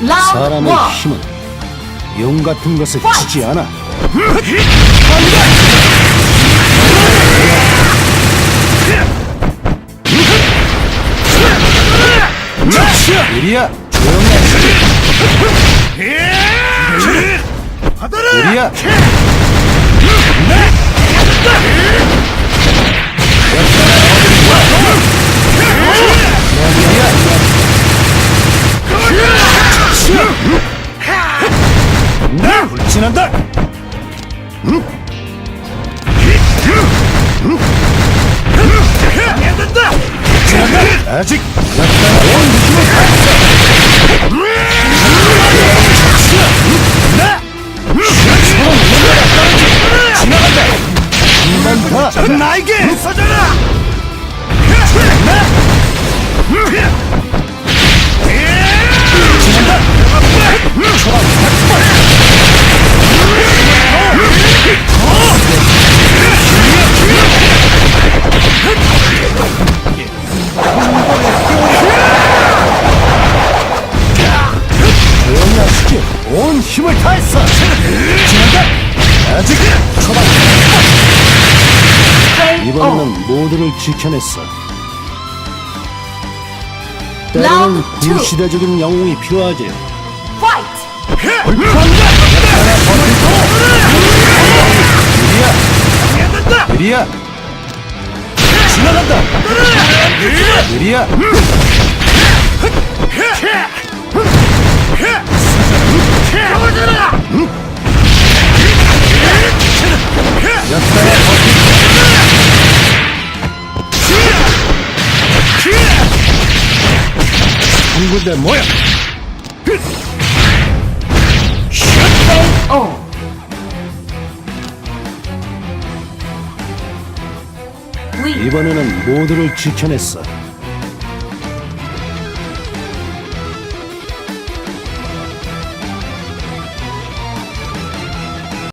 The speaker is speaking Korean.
라운드 사람의 원 힘은 용 같은 것을! 주지 않아. 우리야 조용히 해. 우리야 아직 나에게 써져라. 다했어. 지난다. 아직 초반. 이번에는 모두를 지켜냈어. 때로는. 구시대적인 영웅이 필요하지. 느리야. 지나간다. 느리야. 군데 모여. 오 위, 이번에는 모두를 지켜냈어.